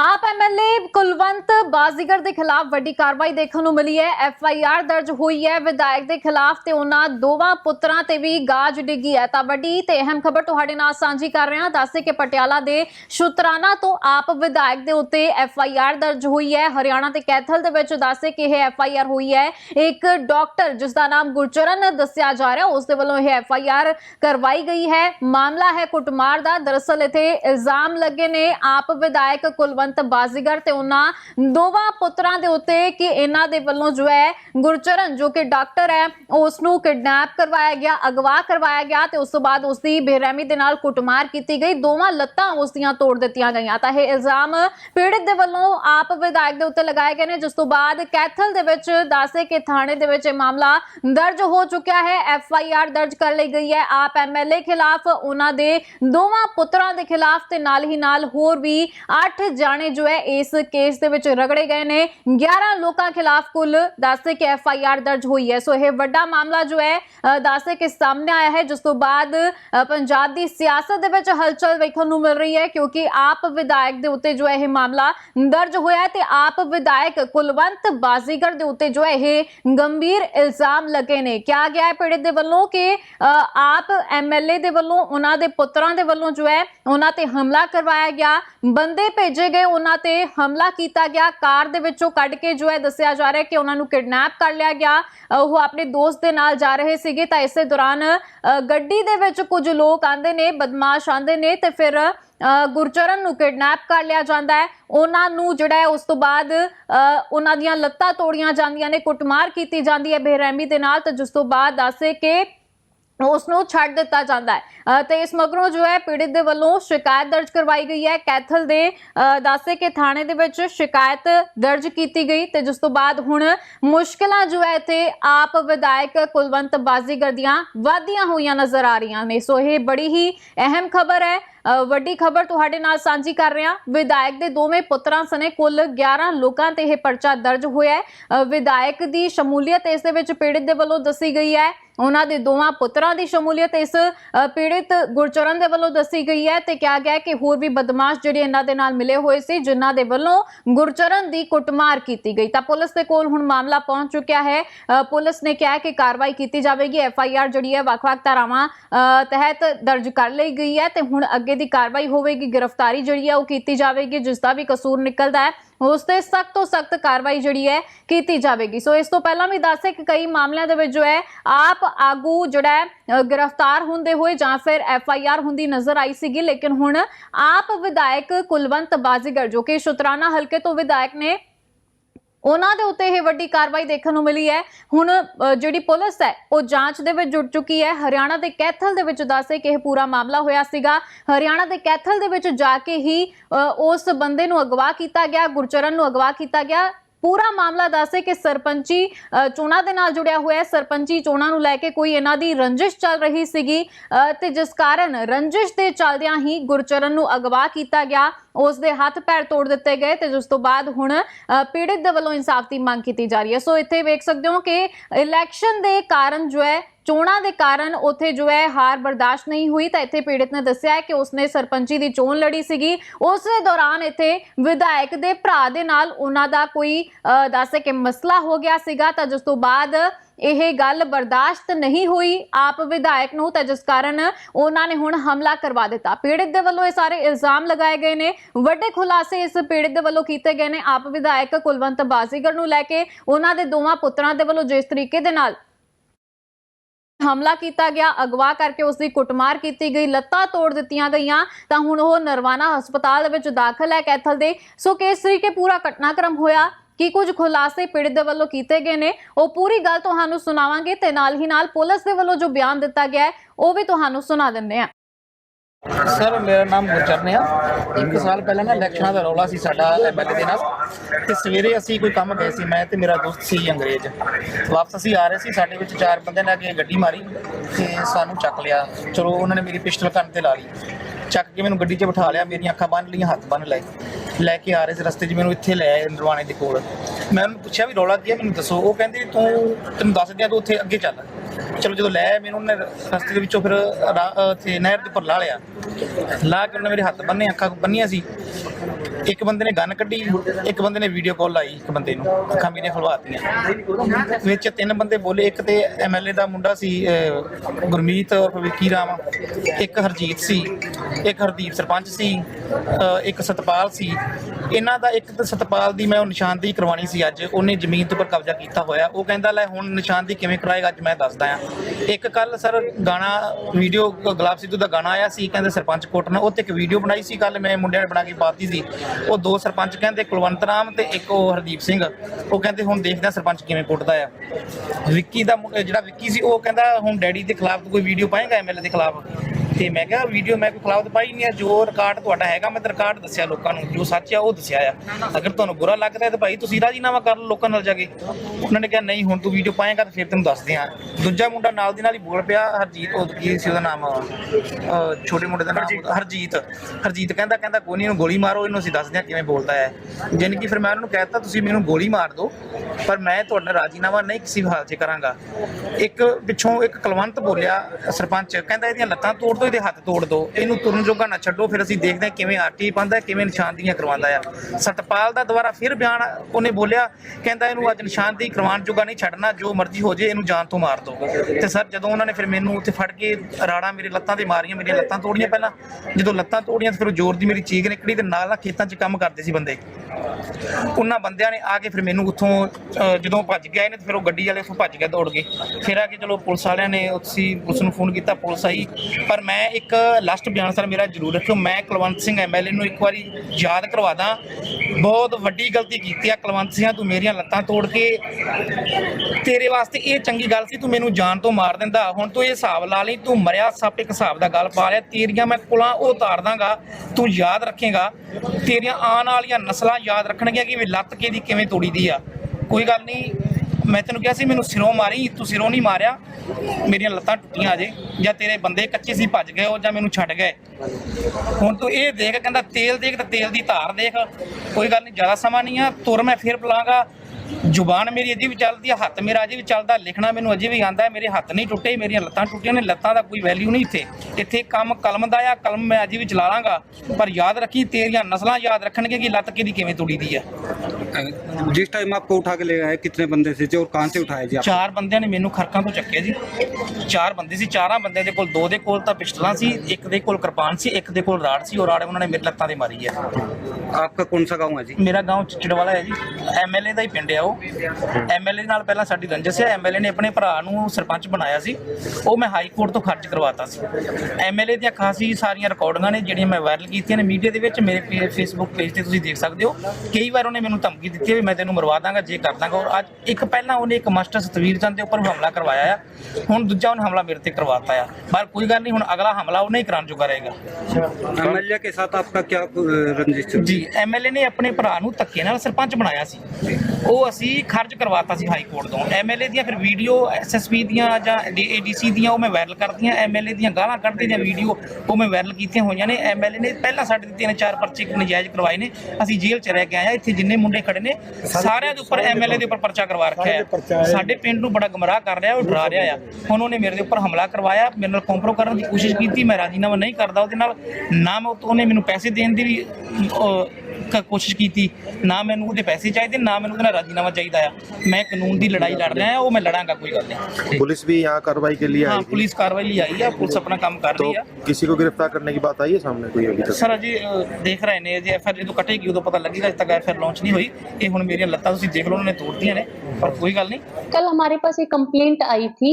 ਆਪ ਐਮਐਲਏ ਕੁਲਵੰਤ ਬਾਜ਼ੀਗਰ ਦੇ ਖਿਲਾਫ ਵੱਡੀ ਕਾਰਵਾਈ ਦੇਖਣ ਨੂੰ ਮਿਲੀ ਹੈ। ਐਫ ਆਈ ਆਰ ਦਰਜ ਹੋਈ ਹੈ। ਵਿਧਾਇਕ ਦੇ ਖਿਲਾਫ ਤੇ ਉਹਨਾਂ ਦੋਵਾਂ ਪੁੱਤਰਾਂ ਤੇ ਵੀ ਗਾਜ ਡਿੱਗੀ ਹੈ। ਤਾਂ ਵੱਡੀ ਤੇ ਅਹਿਮ ਖਬਰ ਤੁਹਾਡੇ ਨਾਲ ਸਾਂਝੀ ਕਰ ਰਹੇ ਹਾਂ। ਦੱਸੇ ਕਿ ਪਟਿਆਲਾ ਦੇ ਸ਼ੁਤਰਾਣਾ ਤੋਂ ਆਪ ਵਿਧਾਇਕ ਦੇ ਉੱਤੇ ਐਫ ਆਈ ਆਰ ਦਰਜ ਹੋਈ ਹੈ। ਹਰਿਆਣਾ ਤੇ ਕੈਥਲ ਦੇ ਵਿੱਚ ਦੱਸੇ ਕਿ ਇਹ ਐਫ ਆਈ ਆਰ ਹੋਈ ਹੈ। ਇੱਕ ਡਾਕਟਰ ਜਿਸ ਦਾ ਨਾਮ ਗੁਰਚਰਨ ਦੱਸਿਆ ਜਾ ਰਿਹਾ, ਉਸ ਦੇ ਵੱਲੋਂ ਇਹ ਐਫ ਆਈ ਆਰ ਕਰਵਾਈ ਗਈ ਹੈ। ਮਾਮਲਾ ਹੈ ਕੁੱਟਮਾਰ ਦਾ। ਦਰਅਸਲ ਇਥੇ ਇਲਜ਼ਾਮ ਲੱਗੇ ਨੇ। ਆਪ ਵਿਧਾਇਕ ਕੁਲਵੰਤ ਬਾਜ਼ੀਗਰ ਤੇ ਉਹਨਾਂ ਦੋਵਾਂ ਪੁੱਤਰਾਂ ਦੇ ਉੱਤੇ ਕਿ ਇਹਨਾਂ ਦੇ ਵੱਲੋਂ ਜੋ ਹੈ ਗੁਰਚਰਨ ਜੋ ਕਿ ਡਾਕਟਰ ਹੈ ਉਸ ਨੂੰ ਕਿਡਨੈਪ ਕਰਵਾਇਆ ਗਿਆ, ਅਗਵਾ ਕਰਵਾਇਆ ਗਿਆ ਤੇ ਉਸ ਤੋਂ ਬਾਅਦ ਉਸ ਦੀ ਬੇਰਹਿਮੀ ਦੇ ਨਾਲ ਕੁੱਟਮਾਰ ਕੀਤੀ ਗਈ। ਦੋਵਾਂ ਲੱਤਾਂ ਉਸ ਦੀਆਂ ਤੋੜ ਦਿੱਤੀਆਂ ਗਈਆਂ। ਤਾਂ ਇਹ ਇਲਜ਼ਾਮ ਪੀੜਤ ਦੇ ਵੱਲੋਂ ਆਪ ਵਿਧਾਇਕ ਦੇ ਉੱਤੇ ਲਗਾਏ ਗਏ ਨੇ, ਜਿਸ ਤੋਂ ਬਾਅਦ ਕੈਥਲ ਦੇ ਵਿੱਚ ਦੱਸੇ ਕਿ ਥਾਣੇ ਦੇ ਵਿੱਚ ਇਹ ਮਾਮਲਾ ਦਰਜ ਹੋ ਚੁੱਕਿਆ ਹੈ। ਐਫ ਆਈ ਆਰ ਦਰਜ ਕਰ ਲਈ ਗਈ ਹੈ। ਆਪ ਐਮਐਲਏ ਖਿਲਾਫ ਉਹਨਾਂ ਦੇ ਦੋਵਾਂ ਪੁੱਤਰਾਂ ਦੇ ਖਿਲਾਫ ਤੇ ਨਾਲ ਹੀ ਨਾਲ ਹੋਰ ਵੀ 8 ਜਾਣ ਜੋ ਹੈ ਇਸ ਕੇਸ ਦੇ ਵਿੱਚ ਰਗੜੇ ਗਏ ਨੇ। 11 ਲੋਕਾਂ ਖਿਲਾਫ ਕੁੱਲ ਦੱਸਦੇ ਕਿ ਐਫ ਆਈ ਆਰ ਦਰਜ ਹੋਈ ਹੈ। ਸੋ ਇਹ ਵੱਡਾ ਮਾਮਲਾ ਜੋ ਹੈ ਅ, ਕਿ ਸਾਹਮਣੇ ਆਇਆ ਹੈ ਜਿਸ ਤੋਂ ਬਾਅਦ ਪੰਜਾਬ ਦੀ ਸਿਆਸਤ ਦੇ ਵਿੱਚ ਹਲਚਲ ਵੇਖਣ ਨੂੰ ਮਿਲ ਰਹੀ ਹੈ ਕਿਉਂਕਿ ਆਪ ਵਿਧਾਇਕ ਦੇ ਉੱਤੇ ਜੋ ਹੈ ਇਹ ਮਾਮਲਾ ਦਰਜ ਹੋਇਆ ਤੇ ਆਪ ਵਿਧਾਇਕ ਕੁਲਵੰਤ ਬਾਜ਼ੀਗਰ ਦੇ ਉੱਤੇ ਜੋ ਹੈ ਇਹ ਗੰਭੀਰ ਇਲਜ਼ਾਮ ਲੱਗੇ ਨੇ। ਕਿਹਾ ਗਿਆ ਹੈ ਪੀੜਤ ਦੇ ਵੱਲੋਂ ਕਿ ਅ, ਆਪ ਐਮਐਲਏ ਦੇ ਵੱਲੋਂ ਉਹਨਾਂ ਦੇ ਪੁੱਤਰਾਂ ਦੇ ਵੱਲੋਂ ਜੋ ਹੈ ਉਹਨਾਂ ਤੇ ਹਮਲਾ ਕਰਵਾਇਆ ਗਿਆ। ਬੰਦੇ ਭੇਜੇ ਗਏ ਉਹਨਾਂ ਤੇ ਹਮਲਾ ਕੀਤਾ ਗਿਆ। ਕਾਰ ਦੇ ਵਿੱਚੋਂ ਕੱਢ ਕੇ ਜੋ ਹੈ ਦੱਸਿਆ ਜਾ ਰਿਹਾ ਕਿ ਉਹਨਾਂ ਨੂੰ ਕਿਡਨੈਪ ਕਰ ਲਿਆ ਗਿਆ। ਉਹ ਆਪਣੇ ਦੋਸਤ ਦੇ ਨਾਲ ਜਾ ਰਹੇ ਸੀਗੇ ਤਾਂ ਇਸੇ ਦੌਰਾਨ ਗੱਡੀ ਦੇ ਵਿੱਚ ਕੁਝ ਲੋਕ ਆਂਦੇ ਨੇ ਬਦਮਾਸ਼ ਆਂਦੇ ਨੇ ਤੇ ਫਿਰ ਗੁਰਚਰਨ ਨੂੰ ਕਿਡਨੈਪ ਕਰ ਲਿਆ ਜਾਂਦਾ ਹੈ। ਉਹਨਾਂ ਨੂੰ ਜਿਹੜਾ ਹੈ ਉਸ ਤੋਂ ਬਾਅਦ ਅ, ਉਹਨਾਂ ਦੀਆਂ ਲੱਤਾਂ ਤੋੜੀਆਂ ਜਾਂਦੀਆਂ ਨੇ ਕੁੱਟਮਾਰ ਕੀਤੀ ਜਾਂਦੀ ਹੈ ਬੇਰਹਿਮੀ ਦੇ ਨਾਲ ਤੇ ਜਿਸ ਤੋਂ ਬਾਅਦ ਦੱਸੇ ਕਿ ਉਸ ਨੂੰ ਛੱਡ ਦਿੱਤਾ ਜਾਂਦਾ ਹੈ। ਅ, ਤੇ ਇਸ ਮਗਰੋਂ ਜੋ ਹੈ ਪੀੜਿਤ ਦੇ ਵੱਲੋਂ ਸ਼ਿਕਾਇਤ ਦਰਜ ਕਰਵਾਈ ਗਈ ਹੈ। ਕੈਥਲ ਦੇ ਅ, ਦੱਸੇ ਕਿ ਥਾਣੇ ਦੇ ਵਿੱਚ ਸ਼ਿਕਾਇਤ ਦਰਜ ਕੀਤੀ ਗਈ ਤੇ ਜਿਸ ਤੋਂ ਬਾਅਦ ਹੁਣ ਮੁਸ਼ਕਲਾਂ ਜੋ ਹੈ ਇੱਥੇ ਆਪ ਵਿਧਾਇਕ ਕੁਲਵੰਤ ਬਾਜ਼ੀਗਰ ਦੀਆਂ ਵਾਧੀਆਂ ਹੋਈਆਂ ਨਜ਼ਰ ਆ ਰਹੀਆਂ ਨੇ। ਸੋ ਇਹ ਬੜੀ ਹੀ ਅਹਿਮ ਖਬਰ ਹੈ। ਵੱਡੀ ਖਬਰ ਤੁਹਾਡੇ ਨਾਲ ਸਾਂਝੀ ਕਰ ਰਿਹਾ। ਵਿਧਾਇਕ ਦੇ ਦੋਵੇਂ ਪੁੱਤਰਾਂ ਸਣੇ ਕੁੱਲ 11 ਲੋਕਾਂ ਤੇ ਇਹ ਪਰਚਾ ਦਰਜ ਹੋਇਆ ਹੈ। ਵਿਧਾਇਕ ਦੀ ਸ਼ਮੂਲੀਅਤ ਇਸ ਦੇ ਵਿੱਚ ਪੀੜਿਤ ਦੇ ਵੱਲੋਂ ਦੱਸੀ ਗਈ ਹੈ। ਉਹਨਾਂ ਦੇ ਦੋਵਾਂ ਪੁੱਤਰਾਂ ਦੀ ਸ਼ਮੂਲੀਅਤ ਇਸ ਅ, ਪੀੜਿਤ ਗੁਰਚਰਨ ਦੇ ਵੱਲੋਂ ਦੱਸੀ ਗਈ ਹੈ ਤੇ ਕਿਹਾ ਗਿਆ ਕਿ ਹੋਰ ਵੀ ਬਦਮਾਸ਼ ਜਿਹੜੇ ਇਹਨਾਂ ਦੇ ਨਾਲ ਮਿਲੇ ਹੋਏ ਸੀ ਜਿਨ੍ਹਾਂ ਦੇ ਵੱਲੋਂ ਗੁਰਚਰਨ ਦੀ ਕੁੱਟਮਾਰ ਕੀਤੀ ਗਈ। ਤਾਂ ਪੁਲਿਸ ਦੇ ਕੋਲ ਹੁਣ ਮਾਮਲਾ ਪਹੁੰਚ ਚੁੱਕਿਆ ਹੈ। ਪੁਲਿਸ ਨੇ ਕਿਹਾ ਕਿ ਕਾਰਵਾਈ ਕੀਤੀ ਜਾਵੇਗੀ। ਐਫ ਆਈ ਆਰ ਜਿਹੜੀ ਹੈ ਵੱਖ-ਵੱਖ ਧਾਰਾਵਾਂ ਤਹਿਤ ਦਰਜ ਕਰ ਲਈ ਗਈ ਹੈ ਤੇ ਹੁਣ ਅੱਗੇ ਦੀ ਕਾਰਵਾਈ ਹੋਵੇਗੀ। ਗ੍ਰਿਫਤਾਰੀ ਜਿਹੜੀ ਹੈ ਉਹ ਕੀਤੀ ਜਾਵੇਗੀ ਜਿਸ ਦਾ ਵੀ ਕਸੂਰ ਨਿਕਲਦਾ ਹੈ। ਉਸ ਤੇ ਸਖਤ ਤੋਂ ਸਖਤ ਕਾਰਵਾਈ ਜਿਹੜੀ ਹੈ ਕੀਤੀ ਜਾਵੇਗੀ। ਸੋ ਇਸ ਤੋਂ ਪਹਿਲਾਂ ਵੀ ਦੱਸੇ ਕਿ ਕਈ ਮਾਮਲਿਆਂ ਦੇ ਵਿੱਚ ਜੋ ਹੈ, ਆਪ ਆਗੂ ਜਿਹੜਾ ਹੈ ਗ੍ਰਿਫਤਾਰ ਹੁੰਦੇ ਹੋਏ ਜਾਂ ਫਿਰ ਐਫ ਆਈ ਆਰ ਹੁੰਦੀ ਨਜ਼ਰ ਆਈ ਸੀਗੀ, ਲੇਕਿਨ ਹੁਣ ਆਪ ਵਿਧਾਇਕ ਕੁਲਵੰਤ ਬਾਜ਼ੀਗਰ ਜੋ ਕਿ ਸ਼ੁਤਰਾਣਾ ਹਲਕੇ ਤੋਂ ਵਿਧਾਇਕ ਨੇ ਉਹਨਾਂ ਦੇ ਉੱਤੇ ਇਹ ਵੱਡੀ ਕਾਰਵਾਈ ਦੇਖਣ ਨੂੰ ਮਿਲੀ ਹੈ। ਹੁਣ ਜਿਹੜੀ ਪੁਲਿਸ ਹੈ ਉਹ ਜਾਂਚ ਦੇ ਵਿੱਚ ਜੁੜ ਚੁੱਕੀ ਹੈ। ਹਰਿਆਣਾ ਦੇ ਕੈਥਲ ਦੇ ਵਿੱਚ ਦੱਸੇ ਕਿ ਇਹ ਪੂਰਾ ਮਾਮਲਾ ਹੋਇਆ ਸੀਗਾ। ਹਰਿਆਣਾ ਦੇ ਕੈਥਲ ਦੇ ਵਿੱਚ ਜਾ ਕੇ ਹੀ ਅ, ਉਸ ਬੰਦੇ ਨੂੰ ਅਗਵਾ ਕੀਤਾ ਗਿਆ ਗੁਰਚਰਨ ਨੂੰ ਅਗਵਾ ਕੀਤਾ ਗਿਆ। ਪੂਰਾ ਮਾਮਲਾ ਦੱਸੇ ਕਿ ਸਰਪੰਚੀ ਚੋਣਾਂ ਦੇ ਨਾਲ ਜੁੜਿਆ ਹੋਇਆ ਹੈ। ਸਰਪੰਚੀ ਚੋਣਾਂ ਨੂੰ ਲੈ ਕੇ ਕੋਈ ਇਹਨਾਂ ਦੀ ਰੰਜਿਸ਼ ਚੱਲ ਰਹੀ ਸੀਗੀ। ਅ, ਤੇ ਜਿਸ ਕਾਰਨ ਰੰਜਿਸ਼ ਦੇ ਚੱਲਦਿਆਂ ਹੀ ਗੁਰਚਰਨ ਨੂੰ ਅਗਵਾ ਕੀਤਾ ਗਿਆ। ਉਸ ਦੇ ਹੱਥ ਪੈਰ ਤੋੜ ਦਿੱਤੇ ਗਏ ਤੇ ਜਿਸ ਤੋਂ ਬਾਅਦ ਹੁਣ ਅ, ਪੀੜਿਤ ਦੇ ਵੱਲੋਂ ਇਨਸਾਫ ਦੀ ਮੰਗ ਕੀਤੀ ਜਾ ਰਹੀ ਹੈ। ਸੋ ਇੱਥੇ ਵੇਖ ਸਕਦੇ ਹੋ ਕਿ ਇਲੈਕਸ਼ਨ ਦੇ ਕਾਰਨ ਜੋ ਹੈ ਚੋਣਾਂ ਦੇ ਕਾਰਨ ਉੱਥੇ ਜੋ ਹੈ ਹਾਰ ਬਰਦਾਸ਼ਤ ਨਹੀਂ ਹੋਈ ਤਾਂ ਇੱਥੇ ਪੀੜਤ ਨੇ ਦੱਸਿਆ ਹੈ ਕਿ ਉਸਨੇ ਸਰਪੰਚੀ ਦੀ ਚੋਣ ਲੜੀ ਸੀਗੀ। ਉਸ ਦੌਰਾਨ ਇੱਥੇ ਵਿਧਾਇਕ ਦੇ ਭਰਾ ਦੇ ਨਾਲ ਉਹਨਾਂ ਦਾ ਕੋਈ ਅ, ਦੱਸੇ ਕਿ ਮਸਲਾ ਹੋ ਗਿਆ ਸੀਗਾ ਤਾਂ ਜਿਸ ਤੋਂ ਬਾਅਦ ਇਹ ਗੱਲ ਬਰਦਾਸ਼ਤ ਨਹੀਂ ਹੋਈ ਆਪ ਵਿਧਾਇਕ ਨੂੰ ਤਾਂ ਜਿਸ ਕਾਰਨ ਉਹਨਾਂ ਨੇ ਹੁਣ ਹਮਲਾ ਕਰਵਾ ਦਿੱਤਾ। ਪੀੜਤ ਦੇ ਵੱਲੋਂ ਇਹ ਸਾਰੇ ਇਲਜ਼ਾਮ ਲਗਾਏ ਗਏ ਨੇ। ਵੱਡੇ ਖੁਲਾਸੇ ਇਸ ਪੀੜਤ ਦੇ ਵੱਲੋਂ ਕੀਤੇ ਗਏ ਨੇ। ਆਪ ਵਿਧਾਇਕ ਕੁਲਵੰਤ ਬਾਜ਼ੀਗਰ ਨੂੰ ਲੈ ਕੇ ਉਹਨਾਂ ਦੇ ਦੋਵਾਂ ਪੁੱਤਰਾਂ ਦੇ ਵੱਲੋਂ ਜਿਸ ਤਰੀਕੇ ਦੇ ਨਾਲ ਹਮਲਾ ਕੀਤਾ ਗਿਆ, ਅਗਵਾ ਕਰਕੇ ਉਸ ਦੀ ਕੁੱਟਮਾਰ ਕੀਤੀ ਗਈ, ਲੱਤਾਂ ਤੋੜ ਦਿੱਤੀਆਂ ਗਈਆਂ। ਤਾਂ ਹੁਣ ਉਹ ਨਰਵਾਨਾ ਹਸਪਤਾਲ ਦੇ ਵਿੱਚ ਦਾਖਲ ਹੈ ਕੈਥਲ ਦੇ। ਸੋ ਕਿਸ ਤਰੀਕੇ ਪੂਰਾ ਘਟਨਾਕ੍ਰਮ ਹੋਇਆ। ਕੀ ਕੁਝ ਖੁਲਾਸੇ ਪੀੜਤ ਦੇ ਵੱਲੋਂ ਕੀਤੇ ਗਏ ਨੇ, ਉਹ ਪੂਰੀ ਗੱਲ ਤੁਹਾਨੂੰ ਸੁਣਾਵਾਂਗੇ ਤੇ ਨਾਲ ਹੀ ਨਾਲ ਪੁਲਿਸ ਦੇ ਵੱਲੋਂ ਜੋ ਬਿਆਨ ਦਿੱਤਾ ਗਿਆ ਹੈ, ਉਹ ਵੀ ਤੁਹਾਨੂੰ ਸੁਣਾ ਦਿੰਦੇ ਹਾਂ। ਸਰ, ਮੇਰਾ ਨਾਮ ਗੁਰਚਰਨ ਆ। ਇੱਕ ਸਾਲ ਪਹਿਲਾਂ ਨਾ ਇਲੈਕਸ਼ਨਾਂ ਦਾ ਰੌਲਾ ਸੀ ਸਾਡਾ ਐਮਐਲਏ ਦੇ ਨਾਲ। ਤੇ ਸਵੇਰੇ ਅਸੀਂ ਕੋਈ ਕੰਮ ਗਏ ਸੀ, ਮੈਂ ਤੇ ਮੇਰਾ ਦੋਸਤ ਸੀ ਅੰਗਰੇਜ਼। ਵਾਪਸ ਅਸੀਂ ਆ ਰਹੇ ਸੀ, ਸਾਡੇ ਵਿੱਚ ਚਾਰ ਬੰਦੇ ਨੇ ਅੱਗੇ ਗੱਡੀ ਮਾਰੀ ਤੇ ਸਾਨੂੰ ਚੱਕ ਲਿਆ। ਚਲੋ, ਉਹਨਾਂ ਨੇ ਮੇਰੀ ਪਿਸਟਲ ਕੰਨ ਤੇ ਲਾ ਲਈ। ਚੱਕ ਕੇ ਮੈਨੂੰ ਗੱਡੀ 'ਚ ਬਿਠਾ ਲਿਆ, ਮੇਰੀਆਂ ਅੱਖਾਂ ਬੰਨ ਲਈਆਂ, ਹੱਥ ਬੰਨ ਲਏ। ਲੈ ਕੇ ਆ ਰਹੇ ਸੀ ਰਸਤੇ 'ਚ, ਮੈਨੂੰ ਇੱਥੇ ਲੈ ਆਏ ਨਰਵਾਣੇ ਦੇ ਕੋਲ। ਮੈਂ ਉਹਨੂੰ ਪੁੱਛਿਆ ਵੀ ਰੌਲਾ ਕੀ ਹੈ ਮੈਨੂੰ ਦੱਸੋ। ਉਹ ਕਹਿੰਦੇ ਵੀ ਤੂੰ, ਤੈਨੂੰ ਦੱਸ ਦਿਆਂ ਤੂੰ ਉੱਥੇ ਅੱਗੇ ਚੱਲ। ਚਲੋ ਜਦੋਂ ਲੈ ਆਏ, ਮੈਨੂੰ ਉਹਨੇ ਰਸਤੇ ਦੇ ਵਿੱਚੋਂ ਫਿਰ ਰਾ- ਨਹਿਰ ਦੇ ਉੱਪਰ ਲਾ ਲਿਆ। ਲਾ ਕੇ ਉਹਨੇ ਮੇਰੇ ਹੱਥ ਬੰਨੇ ਅੱਖਾਂ ਬੰਨੀਆਂ ਸੀ। ਇੱਕ ਬੰਦੇ ਨੇ ਗਨ ਕੱਢੀ, ਇੱਕ ਬੰਦੇ ਨੇ ਵੀਡੀਓ ਕਾਲ ਲਾਈ ਇੱਕ ਬੰਦੇ ਨੂੰ, ਅੱਖਾਂ ਮੇਰੀਆਂ ਖਲਵਾਤੀਆਂ ਵਿੱਚ ਤਿੰਨ ਬੰਦੇ ਬੋਲੇ, ਇੱਕ ਤੇ ਐਮਐਲਏ ਦਾ ਮੁੰਡਾ ਸੀ ਗੁਰਮੀਤ ਔਰ ਵਿੱਕੀ ਰਾਮ ਇੱਕ ਹਰਜੀਤ ਸੀ। ਇੱਕ ਹਰਦੀਪ ਸਰਪੰਚ ਸੀ ਇੱਕ ਸਤਪਾਲ ਸੀ। ਇਹਨਾਂ ਦਾ ਇੱਕ ਤਾਂ ਸਤਪਾਲ ਦੀ ਮੈਂ ਉਹ ਨਿਸ਼ਾਨਦੇਹੀ ਕਰਵਾਉਣੀ ਸੀ ਅੱਜ। ਉਹਨੇ ਜ਼ਮੀਨ ਤੇ ਉੱਪਰ ਕਬਜ਼ਾ ਕੀਤਾ ਹੋਇਆ। ਉਹ ਕਹਿੰਦਾ, ਲੈ, ਹੁਣ ਨਿਸ਼ਾਨਦੇਹੀ ਕਿਵੇਂ ਕਰਾਏਗਾ, ਅੱਜ ਮੈਂ ਦੱਸਦਾ ਆ ਇੱਕ ਕੱਲ ਸਰ ਗਾਣਾ, ਵੀਡੀਓ, ਗੁਲਾਬ ਸਿੱਧੂ ਦਾ ਗਾਣਾ ਆਇਆ ਸੀ। ਕਹਿੰਦੇ, ਸਰਪੰਚ ਕੋਟਣਾ ਉਹ ਤੇ ਇੱਕ ਵੀਡੀਓ ਬਣਾਈ ਸੀ ਕੱਲ ਮੈਂ ਮੁੰਡਿਆਂ ਨੇ ਬਣਾ ਕੇ ਪਾਤੀ ਸੀ। ਉਹ ਦੋ ਸਰਪੰਚ ਕਹਿੰਦੇ, ਕੁਲਵੰਤ ਰਾਮ ਤੇ ਇੱਕ ਉਹ ਹਰਦੀਪ ਸਿੰਘ। ਉਹ ਕਹਿੰਦੇ, ਹੁਣ ਦੇਖਦੇ ਆ ਸਰਪੰਚ ਕਿਵੇਂ ਕੁੱਟਦਾ ਆ। ਵਿੱਕੀ ਦਾ ਜਿਹੜਾ ਵਿੱਕੀ ਸੀ, ਉਹ ਕਹਿੰਦਾ, ਹੁਣ ਡੈਡੀ ਦੇ ਖਿਲਾਫ ਕੋਈ ਵੀਡੀਓ ਪਾਏਗਾ ਐਮਐਲਏ ਦੇ ਖਿਲਾਫ? ਤੇ ਮੈਂ ਕਿਹਾ ਵੀਡੀਓ ਮੈਂ ਕੋਈ ਖਿਲਾਫ ਤਾਂ ਪਾਈ ਨਹੀਂ ਆ ਜੋ ਰਿਕਾਰਡ ਤੁਹਾਡਾ ਹੈਗਾ ਮੈਂ ਤਾਂ ਰਿਕਾਰਡ ਦੱਸਿਆ ਲੋਕਾਂ ਨੂੰ ਜੋ ਸੱਚ ਆ ਉਹ ਦੱਸਿਆ ਆ। ਅਗਰ ਤੁਹਾਨੂੰ ਬੁਰਾ ਲੱਗਦਾ ਹੈ ਤਾਂ ਭਾਈ ਤੁਸੀਂ ਰਾਜੀਨਾਮਾ ਕਰ ਲਓ ਲੋਕਾਂ ਨਾਲ ਜਾ ਕੇ। ਉਹਨਾਂ ਨੇ ਕਿਹਾ ਨਹੀਂ ਹੁਣ ਤੂੰ ਵੀਡੀਓ ਪਾਏਗਾ ਤਾਂ ਫਿਰ ਤੈਨੂੰ ਦੱਸਦੇ ਆ। ਦੂਜਾ ਮੁੰਡਾ ਨਾਲ ਦੀ ਨਾਲ ਹੀ ਬੋਲ ਪਿਆ ਹਰਜੀਤ ਉਹ ਕੀ ਸੀ ਉਹਦਾ ਨਾਮ? ਛੋਟੇ ਮੁੰਡੇ ਦਾ ਨਾਮ ਹਰਜੀਤ। ਹਰਜੀਤ। ਕਹਿੰਦਾ ਕਹਿੰਦਾ ਕੋਈ ਨਹੀਂ ਇਹਨੂੰ ਗੋਲੀ ਮਾਰੋ ਇਹਨੂੰ ਅਸੀਂ ਦੱਸਦੇ ਆ ਕਿਵੇਂ ਬੋਲਦਾ ਹੈ। ਜਾਣੀ ਕਿ ਫਿਰ ਮੈਂ ਉਹਨਾਂ ਨੂੰ ਕਹਿ ਦਿੱਤਾ ਤੁਸੀਂ ਮੈਨੂੰ ਗੋਲੀ ਮਾਰ ਦਿਓ ਪਰ ਮੈਂ ਤੁਹਾਡੇ ਨਾਲ ਰਾਜੀਨਾਮਾ ਨਹੀਂ ਕਿਸੇ ਹਾਲ 'ਚ ਕਰਾਂਗਾ। ਇੱਕ ਪਿੱਛੋਂ ਇੱਕ ਕਲਵੰਤ ਬੋਲਿਆ ਸਰਪੰਚ ਕਹਿੰਦਾ ਇਹਦੀਆਂ ਲੱਤਾਂ ਤੋੜ ਦਿਓ ਇਹਦੇ ਹੱਥ ਤੋੜ ਦਿਓ ਇਹਨੂੰ ਤੁਰਨ ਜੋਗਾ ਨਾ ਛੱਡੋ ਫਿਰ ਅਸੀਂ ਦੇਖਦੇ ਹਾਂ ਕਿਵੇਂ ਆਰਟੀ ਪਾਉਂਦਾ ਕਿਵੇਂ ਨਿਸ਼ਾਨਦੀਆਂ ਕਰਵਾਉਂਦਾ ਆ ਸਤਪਾਲ ਦਾ ਦੁਬਾਰਾ ਫਿਰ ਬਿਆਨ ਉਹਨੇ ਬੋਲਿਆ ਕਹਿੰਦਾ ਇਹਨੂੰ ਅੱਜ ਨਿਸ਼ਾਨਦੇਹੀ ਕਰਵਾਉਣ ਜੋਗਾ ਨਹੀਂ ਛੱਡਣਾ ਜੋ ਮਰਜ਼ੀ ਹੋ ਜੇ ਇਹਨੂੰ ਜਾਨ ਤੋਂ ਮਾਰ ਦਿਓ ਤੇ ਸਰ ਜਦੋਂ ਉਹਨਾਂ ਨੇ ਫਿਰ ਮੈਨੂੰ ਉੱਥੇ ਫੜ ਕੇ ਰਾੜਾਂ ਮੇਰੇ ਲੱਤਾਂ ਤੇ ਮਾਰੀਆਂ ਮੇਰੀਆਂ ਲੱਤਾਂ ਤੋੜੀਆਂ ਪਹਿਲਾਂ ਜਦੋਂ ਲੱਤਾਂ ਤੋੜੀਆਂ ਤੇ ਫਿਰ ਉਹ ਜ਼ੋਰ ਦੀ ਮੇਰੀ ਚੀਕ ਨਿਕਲੀ ਤੇ ਨਾਲ ਨਾਲ ਖੇਤਾਂ 'ਚ ਕੰਮ ਕਰਦੇ ਸੀ ਬੰਦੇ। ਉਹਨਾਂ ਬੰਦਿਆਂ ਨੇ ਆ ਕੇ ਫਿਰ ਮੈਨੂੰ ਉੱਥੋਂ ਅਹ, ਜਦੋਂ ਭੱਜ ਗਿਆ ਇਹਨੇ ਤੇ ਫਿਰ ਉਹ ਗੱਡੀ ਵਾਲੇ ਉੱਥੋਂ ਭੱਜ ਗਏ ਦੌੜ ਗਏ। ਫਿਰ ਆ ਕੇ ਚਲੋ ਪੁਲਿਸ ਵਾਲਿਆਂ ਨੇ ਉੱਥੇ ਪੁਲਿਸ ਨੂੰ ਫੋਨ ਕੀਤਾ ਪੁਲਿਸ ਆਈ। ਪਰ ਮੈਂ ਮੈਂ ਇੱਕ ਲਾਸਟ ਬਿਆਨ ਸਰ ਮੇਰਾ ਜ਼ਰੂਰ ਰੱਖਿਓ। ਮੈਂ ਕੁਲਵੰਤ ਸਿੰਘ ਐਮਐਲਏ ਨੂੰ ਇੱਕ ਵਾਰੀ ਯਾਦ ਕਰਵਾ ਦਾਂ। ਬਹੁਤ ਵੱਡੀ ਗਲਤੀ ਕੀਤੀ ਆ ਕੁਲਵੰਤ ਸਿੰਘ, ਤੂੰ ਮੇਰੀਆਂ ਲੱਤਾਂ ਤੋੜ ਕੇ। ਤੇਰੇ ਵਾਸਤੇ ਇਹ ਚੰਗੀ ਗੱਲ ਸੀ, ਤੂੰ ਮੈਨੂੰ ਜਾਨ ਤੋਂ ਮਾਰ ਦਿੰਦਾ। ਹੁਣ ਤੂੰ ਇਹ ਹਿਸਾਬ ਲਾ ਲਈ, ਤੂੰ ਮਰਿਆ, ਸੱਪ ਇੱਕ ਹਿਸਾਬ ਦਾ ਗੱਲ ਪਾ ਲਿਆ। ਤੇਰੀਆਂ ਮੈਂ ਕੁਲਾਂ ਉਹ ਉਤਾਰ ਦਾਂਗਾ, ਤੂੰ ਯਾਦ ਰੱਖੇਗਾ। ਤੇਰੀਆਂ ਆਉਣ ਵਾਲੀਆਂ ਨਸਲਾਂ ਯਾਦ ਰੱਖਣਗੀਆਂ ਕਿ ਵੀ ਲੱਤ ਕਿਹਦੀ ਕਿਵੇਂ ਤੋੜੀ ਦੀ ਆ। ਕੋਈ ਗੱਲ ਨਹੀਂ ਮੈਂ ਤੈਨੂੰ ਕਿਹਾ ਸੀ, ਮੈਨੂੰ ਸਿਰੋਂ ਮਾਰੀ, ਤੂੰ ਸਿਰੋਂ ਨਹੀਂ ਮਾਰਿਆ। ਮੇਰੀਆਂ ਲੱਤਾਂ ਟੁੱਟੀਆਂ ਅਜੇ, ਜਾਂ ਤੇਰੇ ਬੰਦੇ ਕੱਚੇ ਸੀ, ਭੱਜ ਗਏ ਉਹ, ਜਾਂ ਮੈਨੂੰ ਛੱਡ ਗਏ। ਹੁਣ ਤੂੰ ਇਹ ਦੇਖ, ਕਹਿੰਦਾ ਤੇਲ ਦੇਖ ਤੇ ਤੇਲ ਦੀ ਧਾਰ ਦੇਖ, ਕੋਈ ਗੱਲ ਨਹੀਂ ਜ਼ਿਆਦਾ ਸਮਾਂ ਨਹੀਂ ਆ, ਤੁਰ ਮੈਂ ਫਿਰ ਬੁਲਾਗਾ। ਜ਼ੁਬਾਨ ਮੇਰੀ ਅਜੇ ਵੀ ਚੱਲਦੀ ਹੈ ਹੱਥ ਮੇਰਾ ਅਜੇ ਵੀ ਚੱਲਦਾ ਲਿਖਣਾ ਮੈਨੂੰ ਅਜੇ ਵੀ ਆਂਦਾ ਮੇਰੇ ਹੱਥ ਨਹੀਂ ਟੁੱਟੇ ਮੇਰੀਆਂ ਲੱਤਾਂ ਟੁੱਟੀਆਂ ਨੇ ਲੱਤਾਂ ਦਾ ਕੋਈ ਵੈਲਿਊ ਨਹੀਂ ਇੱਥੇ। ਇੱਥੇ ਕੰਮ ਕਲਮ ਦਾ ਆ ਕਲਮ ਮੈਂ ਅਜੇ ਚਲਾ ਲਾਂਗਾ ਪਰ ਯਾਦ ਰੱਖੀ ਤੇਰੀਆਂ ਨਸਲਾਂ ਯਾਦ ਰੱਖਣਗੇ ਕਿ ਲੱਤ ਕਿਹਦੀ ਕਿਵੇਂ ਤੋੜੀ ਦੀ ਆ जिस टाइम आपको उठा के ले गए कितने बंदे से और कहाँ से उठाया जी आप ਚਾਰ ਬੰਦਿਆਂ ਨੇ ਮੈਨੂੰ ਖਰਕਾਂ ਤੋਂ ਚੱਕਿਆ ਜੀ। ਚਾਰ ਬੰਦੇ ਸੀ ਚਾਰਾਂ ਬੰਦਿਆਂ ਦੇ ਕੋਲ ਦੋ ਦੇ ਕੋਲ ਤਾਂ ਪਿਸਟਲਾਂ ਸੀ ਇੱਕ ਦੇ ਕੋਲ ਕਿਰਪਾਨ ਸੀ ਇੱਕ ਦੇ ਕੋਲ ਰਾੜ ਸੀ ਉਹ ਰਾੜ ਉਹਨਾਂ ਨੇ ਮੇਰੇ ਲੱਤਾਂ ਤੇ ਮਾਰੀ ਹੈ आपका कौन सा गाँव है जी मेरा गांव चिचड़वाला है जी एमएलए ਦਾ ਹੀ ਪਿੰਡ ਆ। ਆ ਉਹ। ਐਮਐਲਏ ਨਾਲ ਪਹਿਲਾਂ ਸਾਡੀ ਰੰਜਿਸ਼ ਹੈ ਐਮਐਲਏ ਨੇ ਆਪਣੇ ਭਰਾ ਨੂੰ ਸਰਪੰਚ ਬਣਾਇਆ ਸੀ। ਉਹ ਮੈਂ ਹਾਈ ਕੋਰਟ ਤੋਂ ਖਰਚ ਕਰਵਾਤਾ ਸੀ। ਐਮਐਲਏ ਦੀਆਂ ਖਾਸੀ ਸਾਰੀਆਂ ਰਿਕਾਰਡਿੰਗਾਂ ਨੇ ਜਿਹੜੀਆਂ ਮੈਂ ਵਾਇਰਲ ਕੀਤੀਆਂ ਨੇ ਮੀਡੀਆ ਦੇ ਵਿੱਚ ਮੇਰੇ ਫੇਸਬੁੱਕ ਪੇਜ ਤੇ ਤੁਸੀਂ ਦੇਖ ਸਕਦੇ ਹੋ। ਕਈ ਵਾਰ ਉਹਨੇ ਮੈਨੂੰ ਧਮਕੀ ਦਿੱਤੀ ਵੀ ਮੈਂ ਤੈਨੂੰ ਮਰਵਾ ਦਾਂਗਾ ਜੇ ਕਰ ਦਾਂਗਾ। ਔਰ ਅੱਜ ਇੱਕ ਪਹਿਲਾਂ ਉਹਨੇ ਇੱਕ ਮਾਸਟਰ ਸਤਵੀਰ ਚੰਦ ਦੇ ਉੱਪਰ ਹਮਲਾ ਕਰਵਾਇਆ ਆ। ਹੁਣ ਦੂਜਾ ਉਹਨੇ ਹਮਲਾ ਮੇਰੇ ਤੇ ਕਰਵਾਤਾ ਆ। ਪਰ ਕੋਈ ਗੱਲ ਨਹੀਂ ਹੁਣ ਅਗਲਾ ਹਮਲਾ ਉਹ ਨਹੀਂ ਕਰਾਂ ਚੁੱਕਾ ਰਹੇਗਾ। ਐਮਐਲਏ ਕੇ ਸਾਥ ਆਪਕਾ ਕੀ ਰੰਜਿਸ਼ ਜੀ ਐਮਐਲਏ ਨੇ ਆਪਣੇ ਭਰਾ ਨੂੰ ਧੱਕੇ ਨਾਲ ਸਰਪੰਚ ਬਣਾਇਆ ਸੀ। ਉਹ ਅਸੀਂ ਖਰਚ ਕਰਵਾਤਾ ਸੀ ਹਾਈ ਕੋਰਟ ਤੋਂ। ਐਮਐਲਏ ਦੀਆਂ ਫਿਰ ਵੀਡੀਓ ਐਸਐਸਪੀ ਦੀਆਂ ਜਾਂ ਏਡੀਸੀ ਦੀਆਂ ਉਹ ਮੈਂ ਵਾਇਰਲ ਕਰਦੀਆਂ ਐਮਐਲਏ ਦੀਆਂ ਗਾਲਾਂ ਕੱਢਦੇ ਦੀਆਂ ਵੀਡੀਓ ਉਹ ਮੈਂ ਵਾਇਰਲ ਕੀਤੀਆਂ ਹੋਈਆਂ ਨੇ। ਐਮਐਲਏ ਨੇ ਪਹਿਲਾਂ ਸਾਡੇ ਤਿੰਨ ਚਾਰ ਪਰਚੇ ਨਜਾਇਜ਼ ਕਰਵਾਏ ਨੇ। ਅਸੀਂ ਜੇਲ੍ਹ ਚ ਰਹਿ ਕੇ ਆਏ ਆ। ਇੱਥੇ ਜਿੰਨੇ ਮੁੰਡੇ ਖੜੇ ਨੇ ਸਾਰਿਆਂ ਦੇ ਉੱਪਰ ਐਮਐਲਏ ਦੇ ਉੱਪਰ ਪਰਚਾ ਕਰਵਾ ਰੱਖਿਆ ਹੈ। ਸਾਡੇ ਪਿੰਡ ਨੂੰ ਬੜਾ ਗਮਰਾਹ ਕਰ ਰਿਹਾ ਉਹ ਡਰਾ ਰਿਹਾ ਆ। ਹੁਣ ਉਹਨੇ ਮੇਰੇ ਦੇ ਉੱਪਰ ਹਮਲਾ ਕਰਵਾਇਆ। ਮੇਰੇ ਨਾਲ ਕੰਪਰੋ ਕਰਨ ਦੀ ਕੋਸ਼ਿਸ਼ ਕੀਤੀ। ਮੈਂ ਰਾਜੀਨਾਮਾ ਨਹੀਂ ਕਰਦਾ ਉਹਦੇ ਨਾਲ। ਨਾ ਮੈਂ ਉਹ- ਉਹਨੇ ਮੈਨੂੰ ਪੈਸੇ ਦੇਣ ਦੀ ਵੀ ਕੋਸ਼ਿਸ਼ ਕੀਤੀ ਨਾ ਮੈਨੂੰ ਉਹਦੇ ਪੈਸੇ ਚਾਹੀਦੇ ਨਾ ਮੈਨੂੰ ਉਹਦੇ ਨਾਲ ਰਾਜੀਨਾਮਾ ਚਾਹੀਦਾ ਆ ਮੈਂ ਕਾਨੂੰਨ ਦੀ ਲੜਾਈ ਲੜ ਰਿਹਾ ਉਹ ਮੈਂ ਲੜਾਂਗਾ ਕੋਈ ਗੱਲ नहीं पुलिस भी यहाँ कार्रवाई के लिए हाँ आई थी पुलिस कार्रवाई लिए आई है पुलिस अपना काम कर तो रही है किसी को गिरफ्तार करने की बात आई है सामने कोई अभी तक ਸਰ ਅਜੇ ਅ, ਦੇਖ ਰਹੇ ਨੇ ਜੇ ਐਫਆਰ ਜਦੋਂ ਕਟੇਗੀ ਉਦੋਂ ਪਤਾ ਲੱਗੇਗਾ ਅਜੇ ਤੱਕ ਐਫਆਰ ਲਾਂਚ ਨਹੀਂ ਹੋਈ ਇਹ ਹੁਣ ਮੇਰੀਆਂ ਲੱਤਾਂ ਤੁਸੀਂ ਦੇਖ ਲਓ ਉਹਨਾਂ ਨੇ ਤੋੜਦੀਆਂ ਨੇ ਪਰ ਕੋਈ ਗੱਲ ਨਹੀਂ कल हमारे पास एक कंप्लेंट आई थी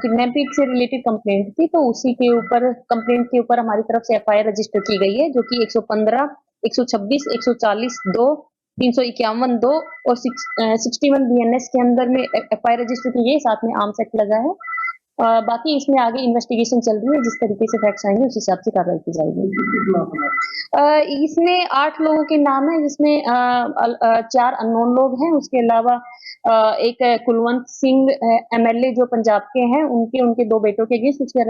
किडनैपिंग से रिलेटेड कंप्लेंट थी तो उसी के ऊपर कंप्लेंट के ऊपर हमारी तरफ से एफआईआर रजिस्टर की गई है जो कि 115 126 140 दो तीन सौ इक्यावन दो और सिक्सटी वन बीएनएस के अंदर में एफआईआर रजिस्टर की है, साथ में आर्म्स एक्ट लगा है। अ, बाकी इसमें आगे इन्वेस्टिगेशन चल रही है जिस तरीके से फैक्ट्स आएँगे उस हिसाब से कार्रवाई की जाएगी। इसमें आठ लोगों के नाम है जिसमें चार अननोन लोग हैं। उसके अलावा एक कुलवंत सिंह एमएलए जो पंजाब के हैं उनके उनके दो बेटों के अगेंस्ट उसके